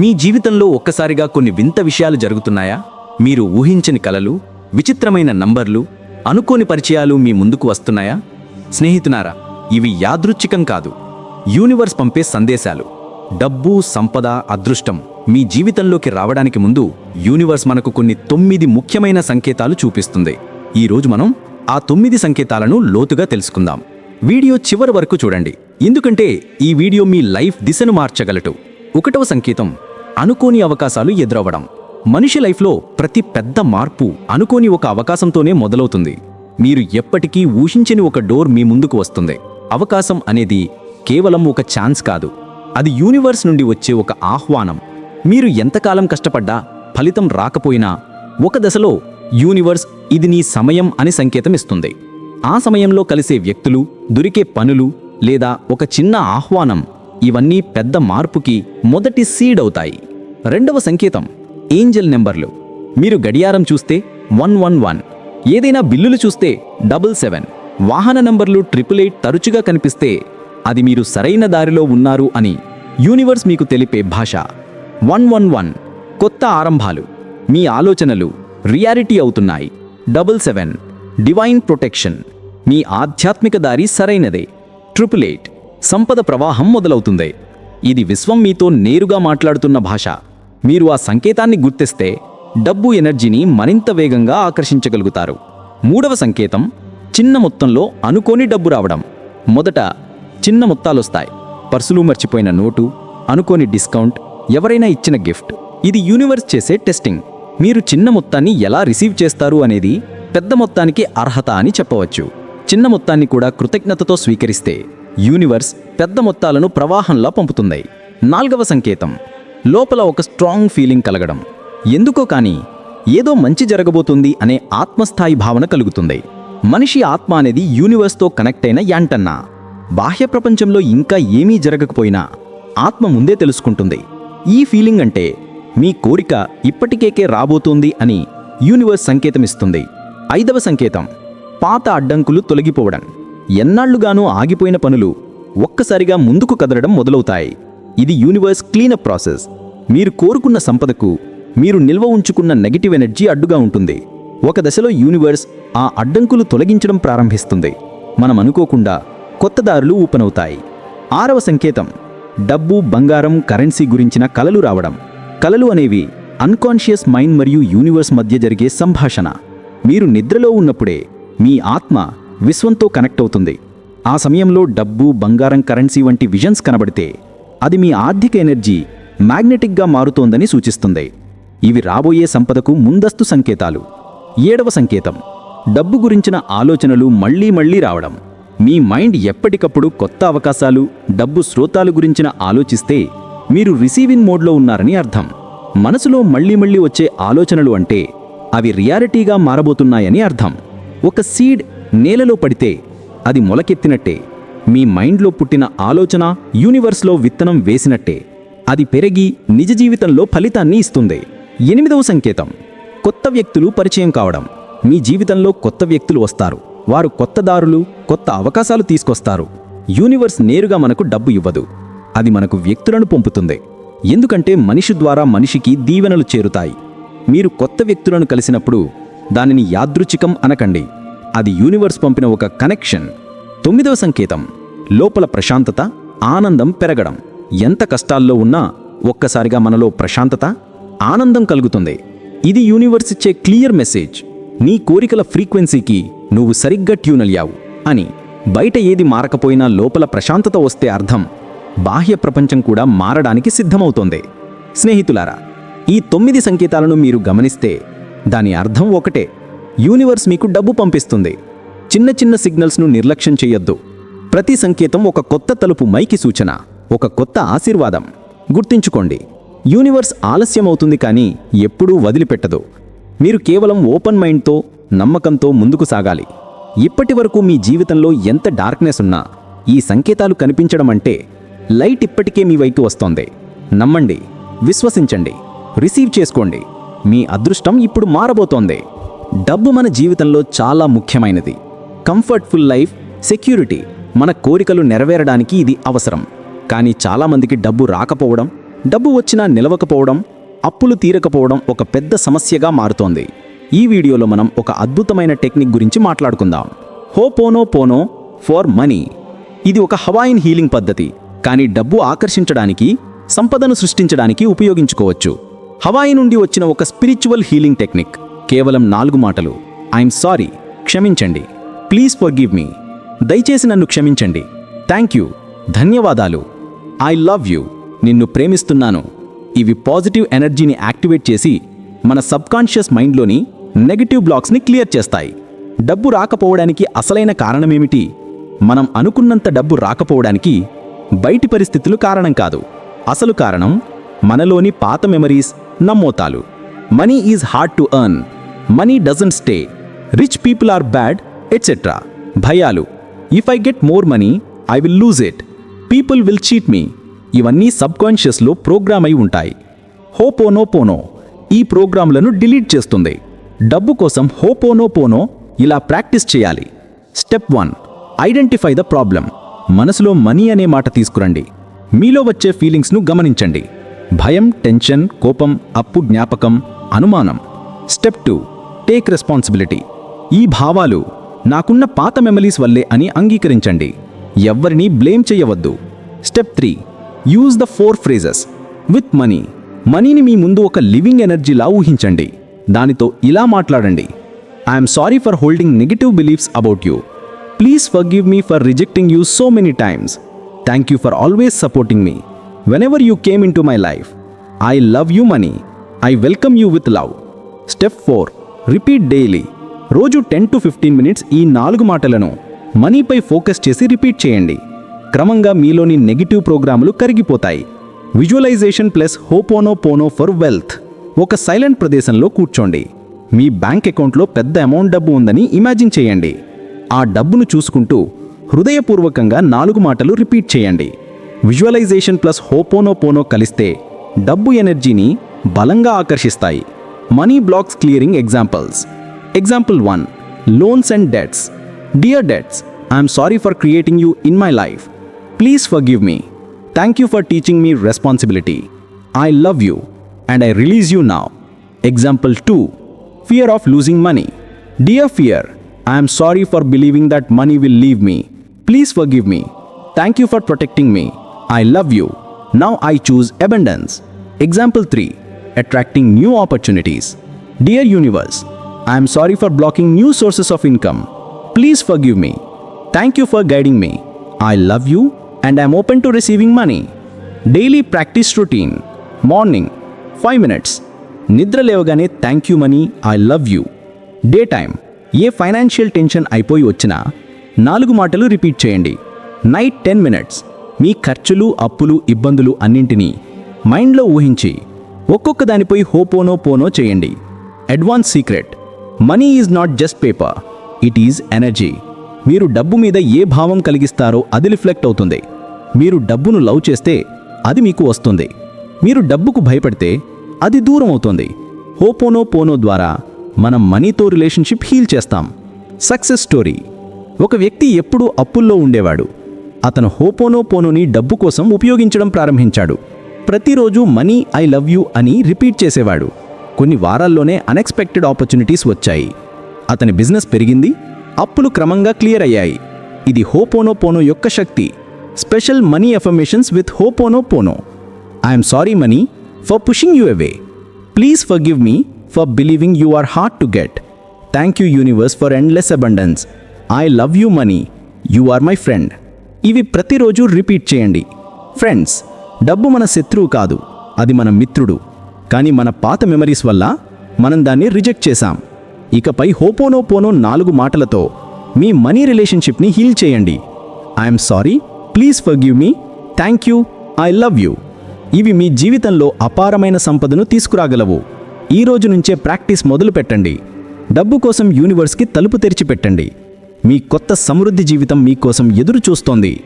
మీ జీవితంలో ఒక్కసారిగా కొన్ని వింత విషయాలు జరుగుతున్నాయా? మీరు ఊహించని కలలు విచిత్రమైన నంబర్లు అనుకోని పరిచయాలు మీ ముందుకు వస్తున్నాయా? స్నేహితునారా ఇవి యాదృచ్ఛికం కాదు. యూనివర్స్ పంపే సందేశాలు. డబ్బు సంపద అదృష్టం మీ జీవితంలోకి రావడానికి ముందు యూనివర్స్ మనకు కొన్ని తొమ్మిది ముఖ్యమైన సంకేతాలు చూపిస్తుంది. ఈరోజు మనం ఆ తొమ్మిది సంకేతాలను లోతుగా తెలుసుకుందాం. వీడియో చివరి వరకు చూడండి. ఎందుకంటే ఈ వీడియో మీ లైఫ్ దిశను మార్చగలటు ఒకటవ సంకేతం అనుకోని అవకాశాలు ఎదురవ్వడం. మనిషి లైఫ్లో ప్రతి పెద్ద మార్పు అనుకోని ఒక అవకాశంతోనే మొదలవుతుంది. మీరు ఎప్పటికీ ఊహించని ఒక డోర్ మీ ముందుకు వస్తుంది. అవకాశం అనేది కేవలం ఒక ఛాన్స్ కాదు. అది యూనివర్స్ నుండి వచ్చే ఒక ఆహ్వానం. మీరు ఎంతకాలం కష్టపడ్డా ఫలితం రాకపోయినా ఒక దశలో యూనివర్స్ ఇది నీ సమయం అని సంకేతం ఇస్తుంది. ఆ సమయంలో కలిసే వ్యక్తులు దొరికే పనులు లేదా ఒక చిన్న ఆహ్వానం ఇవన్నీ పెద్ద మార్పుకి మొదటి సీడ్ అవుతాయి రెండవ సంకేతం ఏంజల్ నెంబర్లు. మీరు గడియారం చూస్తే వన్ వన్ వన్. ఏదైనా బిల్లులు చూస్తే డబుల్ సెవెన్. వాహన నంబర్లు ట్రిపుల్ ఎయిట్ తరచుగా కనిపిస్తే అది మీరు సరైన దారిలో ఉన్నారు అని యూనివర్స్ మీకు తెలిపే భాష. One one one. కొత్త ఆరంభాలు. మీ ఆలోచనలు రియాలిటీ అవుతున్నాయి. Double seven. Divine protection. మీ ఆధ్యాత్మిక దారి సరైనదే. Triple eight. సంపద ప్రవాహం మొదలవుతుంది. ఇది విశ్వం మీతో నేరుగా మాట్లాడుతున్న భాష. మీరు ఆ సంకేతాన్ని గుర్తిస్తే డబ్బు ఎనర్జీని మరింత వేగంగా ఆకర్షించగలుగుతారు. మూడవ సంకేతం చిన్న మొత్తంలో అనుకోని డబ్బు రావడం. మొదట చిన్న మొత్తాలొస్తాయి. పర్సులు మర్చిపోయిన నోటు అనుకోని డిస్కౌంట్ ఎవరైనా ఇచ్చిన గిఫ్ట్. ఇది యూనివర్స్ చేసే టెస్టింగ్. మీరు చిన్న మొత్తాన్ని ఎలా రిసీవ్ చేస్తారు అనేది పెద్ద మొత్తానికి అర్హత అని చెప్పవచ్చు. చిన్న మొత్తాన్ని కూడా కృతజ్ఞతతో స్వీకరిస్తే యూనివర్స్ పెద్ద మొత్తాలను ప్రవాహంలా పంపుతుంది నాల్గవ సంకేతం. లోపల ఒక స్ట్రాంగ్ ఫీలింగ్ కలగడం. ఎందుకో కానీ ఏదో మంచి జరగబోతుంది అనే ఆత్మస్థాయి భావన కలుగుతుంది. మనిషి ఆత్మ అనేది యూనివర్స్తో కనెక్ట్ అయిన యాంటన్నా. బాహ్య ప్రపంచంలో ఇంకా ఏమీ జరగకపోయినా ఆత్మ ముందే తెలుసుకుంటుంది. ఈ ఫీలింగ్ అంటే మీ కోరిక ఇప్పటికేకే రాబోతోంది అని యూనివర్స్ సంకేతమిస్తుంది. ఐదవ సంకేతం. పాత అడ్డంకులు తొలగిపోవడం. ఎన్నాళ్ళుగానూ ఆగిపోయిన పనులు ఒక్కసారిగా ముందుకు కదలడం మొదలవుతాయి. ఇది యూనివర్స్ క్లీనప్ ప్రాసెస్ మీరు కోరుకున్న సంపదకు మీరు నిల్వ ఉంచుకున్న నెగిటివ్ ఎనర్జీ అడ్డుగా ఉంటుంది. ఒక దశలో యూనివర్స్ ఆ అడ్డంకులు తొలగించడం ప్రారంభిస్తుంది. మనం అనుకోకుండా కొత్త దారులు ఊపనవుతాయి. ఆరవ సంకేతం. డబ్బు బంగారం కరెన్సీ గురించిన కలలు రావడం. కలలు అనేవి అన్కాన్షియస్ మైండ్ మరియు యూనివర్స్ మధ్య జరిగే సంభాషణ. మీరు నిద్రలో ఉన్నప్పుడే మీ ఆత్మ విశ్వంతో కనెక్ట్ అవుతుంది. ఆ సమయంలో డబ్బు బంగారం కరెన్సీ వంటి విజన్స్ కనబడితే అది మీ ఆర్థిక ఎనర్జీ మ్యాగ్నెటిక్గా మారుతోందని సూచిస్తుంది. ఇవి రాబోయే సంపదకు ముందస్తు సంకేతాలు. ఏడవ సంకేతం. డబ్బు గురించిన ఆలోచనలు మళ్ళీ మళ్ళీ రావడం. మీ మైండ్ ఎప్పటికప్పుడు కొత్త అవకాశాలు డబ్బు స్రోతాలు గురించిన ఆలోచిస్తే మీరు రిసీవింగ్ మోడ్లో ఉన్నారని అర్థం. మనసులో మళ్ళీ మళ్ళీ వచ్చే ఆలోచనలు అంటే అవి రియాలిటీగా మారబోతున్నాయని అర్థం. ఒక సీడ్ నేలలో పడితే అది మొలకెత్తినట్టే. మీ మైండ్లో పుట్టిన ఆలోచన యూనివర్స్లో విత్తనం వేసినట్టే. అది పెరిగి నిజ జీవితంలో ఫలితాన్ని ఇస్తుంది. ఎనిమిదవ సంకేతం. కొత్త వ్యక్తులు పరిచయం కావడం. మీ జీవితంలో కొత్త వ్యక్తులు వస్తారు. వారు కొత్త దారులు కొత్త అవకాశాలు తీసుకొస్తారు. యూనివర్స్ నేరుగా మనకు డబ్బు ఇవ్వదు. అది మనకు వ్యక్తులను పంపుతుంది. ఎందుకంటే మనిషి ద్వారా మనిషికి దీవెనలు చేరుతాయి. మీరు కొత్త వ్యక్తులను కలిసినప్పుడు దానిని యాదృచ్ఛికం అనకండి. అది యూనివర్స్ పంపిన ఒక కనెక్షన్ తొమ్మిదవ సంకేతం. లోపల ప్రశాంతత ఆనందం పెరగడం. ఎంత కష్టాల్లో ఉన్నా ఒక్కసారిగా మనలో ప్రశాంతత ఆనందం కలుగుతుంది. ఇది యూనివర్స్ ఇచ్చే క్లియర్ మెసేజ్ నీ కోరికల ఫ్రీక్వెన్సీకి నువ్వు సరిగ్గా ట్యూన్ అయ్యావు అని. బయట ఏది మారకపోయినా లోపల ప్రశాంతత వస్తే అర్థం. బాహ్య ప్రపంచం కూడా మారడానికి సిద్ధమవుతోంది. స్నేహితులారా ఈ తొమ్మిది సంకేతాలను మీరు గమనిస్తే దాని అర్థం ఒకటే. యూనివర్స్ మీకు డబ్బు పంపిస్తుంది. చిన్న చిన్న సిగ్నల్స్ను నిర్లక్ష్యం చేయొద్దు. ప్రతి సంకేతం ఒక కొత్త తలుపు మైకి సూచన ఒక కొత్త ఆశీర్వాదం. గుర్తుంచుకోండి యూనివర్స్ ఆలస్యం అవుతుంది కానీ ఎప్పుడూ వదిలిపెట్టదు. మీరు కేవలం ఓపెన్ మైండ్తో నమ్మకంతో ముందుకు సాగాలి. ఇప్పటి వరకు మీ జీవితంలో ఎంత డార్క్నెస్ ఉన్నా ఈ సంకేతాలు కనిపించడం అంటే లైట్ ఇప్పటికే మీ వైపు వస్తోంది. నమ్మండి విశ్వసించండి రిసీవ్ చేసుకోండి. మీ అదృష్టం ఇప్పుడు మారబోతోంది. డబ్బు మన జీవితంలో చాలా ముఖ్యమైనది. కంఫర్ట్ఫుల్ లైఫ్ సెక్యూరిటీ మన కోరికలు నెరవేరడానికి ఇది అవసరం. కానీ చాలామందికి డబ్బు రాకపోవడం డబ్బు వచ్చినా నిలవకపోవడం అప్పులు తీరకపోవడం ఒక పెద్ద సమస్యగా మారుతోంది. ఈ వీడియోలో మనం ఒక అద్భుతమైన టెక్నిక్ గురించి మాట్లాడుకుందాం. Ho'oponopono for money. ఇది ఒక హవాయిన్ హీలింగ్ పద్ధతి కానీ డబ్బు ఆకర్షించడానికి సంపదను సృష్టించడానికి ఉపయోగించుకోవచ్చు. హవాయి నుండి వచ్చిన ఒక స్పిరిచువల్ హీలింగ్ టెక్నిక్. కేవలం నాలుగు మాటలు. ఐఎమ్ సారీ క్షమించండి. ప్లీజ్ ఫర్ గివ్ మీ దయచేసి నన్ను క్షమించండి. థ్యాంక్ యూ ధన్యవాదాలు. ఐ లవ్ యూ నిన్ను ప్రేమిస్తున్నాను. ఇవి పాజిటివ్ ఎనర్జీని యాక్టివేట్ చేసి మన సబ్కాన్షియస్ మైండ్లోని నెగిటివ్ బ్లాక్స్ని క్లియర్ చేస్తాయి. డబ్బు రాకపోవడానికి అసలైన కారణమేమిటి? మనం అనుకున్నంత డబ్బు రాకపోవడానికి బయటి పరిస్థితులు కారణం కాదు. అసలు కారణం మనలోని పాత memories నమ్మోతాలు money is hard to earn money doesn't stay. Rich people are bad etcetera భయాలు. If I get more money I will lose it people will cheat me ఇవన్నీ సబ్కాన్షియస్లో ప్రోగ్రామ్ అయి ఉంటాయి. హోపోనో పోనో ఈ ప్రోగ్రాంలను డిలీట్ చేస్తుంది. డబ్బు కోసం హోపోనో పోనో ఇలా ప్రాక్టీస్ చేయాలి. Step one identify the problem మనసులో మనీ అనే మాట తీసుకురండి. మీలో వచ్చే ఫీలింగ్స్ను గమనించండి. భయం టెన్షన్ కోపం అప్పు జ్ఞాపకం అనుమానం. Step two take responsibility. ఈ భావాలు నాకున్న పాత మెమరీస్ వల్లే అని అంగీకరించండి. ఎవ్వరినీ బ్లేమ్ చేయవద్దు. Step three use the four phrases. With money. మనీని మీ ముందు ఒక లివింగ్ ఎనర్జీలా ఊహించండి. దానితో ఇలా మాట్లాడండి. I'm sorry for holding negative beliefs about you please forgive me for rejecting you so many times thank you for always supporting me whenever you came into my life I love you money I welcome you with love step four repeat daily. రోజు ten to fifteen minutes ఈ నాలుగు మాటలను మనీపై focus చేసి repeat చేయండి. క్రమంగా మీలోని negative ప్రోగ్రాములు కరిగిపోతాయి. Visualisation plus ho'oponopono for wealth. ఒక సైలెంట్ ప్రదేశంలో కూర్చోండి. మీ బ్యాంక్ అకౌంట్లో పెద్ద అమౌంట్ డబ్బు ఉందని ఇమాజిన్ చేయండి. ఆ డబ్బును చూసుకుంటూ హృదయపూర్వకంగా నాలుగు మాటలు రిపీట్ చేయండి. విజువలైజేషన్ ప్లస్ హోపోనో పోనో కలిస్తే డబ్బు ఎనర్జీని బలంగా ఆకర్షిస్తాయి. Money blocks clearing examples. Example 1 Loans and debts. Dear debts, I am sorry for creating you in my life. Please forgive me. Thank you for teaching me responsibility. I love you and I release you now. Example 2 Fear of losing money. Dear fear, I am sorry for believing that money will leave me. Please forgive me. Thank you for protecting me. I love you. Now I choose abundance. Example 3 attracting new opportunities. Dear Universe, I am sorry for blocking new sources of income. Please forgive me. Thank you for guiding me. I love you and I am open to receiving money. Daily practice routine. Morning 5 minutes. నిద్ర లేవగానే thank you money I love you day time A financial tension అయిపోయి వచ్చినా నాలుగు మాటలు repeat చేయండి night ten minutes మీ ఖర్చులు అప్పులు ఇబ్బందులు అన్నింటినీ మైండ్లో ఊహించి ఒక్కొక్క దానిపై హోపోనో పోనో చేయండి. Advance secret money is not just paper it is energy మీరు డబ్బు మీద ఏ భావం కలిగిస్తారో అది రిఫ్లెక్ట్ అవుతుంది. మీరు డబ్బును లవ్ చేస్తే అది మీకు వస్తుంది. మీరు డబ్బుకు భయపడితే అది దూరం అవుతుంది. హోపోనో పోనో ద్వారా మనం మనీతో రిలేషన్షిప్ హీల్ చేస్తాం. సక్సెస్ స్టోరీ ఒక వ్యక్తి ఎప్పుడూ అప్పుల్లో ఉండేవాడు. అతను హోపోనో పోనోని డబ్బు కోసం ఉపయోగించడం ప్రారంభించాడు. ప్రతిరోజు మనీ ఐ లవ్ యూ అని రిపీట్ చేసేవాడు. కొన్ని వారాల్లోనే అన్ఎక్స్పెక్టెడ్ ఆపర్చునిటీస్ వచ్చాయి. అతని బిజినెస్ పెరిగింది అప్పులు క్రమంగా క్లియర్ అయ్యాయి. ఇది హోపోనో పోనో యొక్క శక్తి. Special money affirmations with ho'oponopono I'm sorry money for pushing you away. Please forgive me for believing you are hard to get. Thank you universe for endless abundance. I love you money you are my friend. ఇవి ప్రతిరోజు repeat చేయండి. Friends డబ్బు మన శత్రువు కాదు అది మన మిత్రుడు. కానీ మన పాత మెమరీస్ వల్ల మనం దాన్ని రిజెక్ట్ చేశాం. ఇకపై హోపోనో పోనో నాలుగు మాటలతో మీ మనీ రిలేషన్షిప్ని హీల్ చేయండి. I'm sorry please forgive me thank you I love you ఇవి మీ జీవితంలో అపారమైన సంపదను తీసుకురాగలవు. ఈ రోజు నుంచే ప్రాక్టీస్ మొదలు పెట్టండి. డబ్బు కోసం యూనివర్స్కి తలుపు తెరిచిపెట్టండి. మీ కొత్త సమృద్ధి జీవితం మీకోసం ఎదురు చూస్తోంది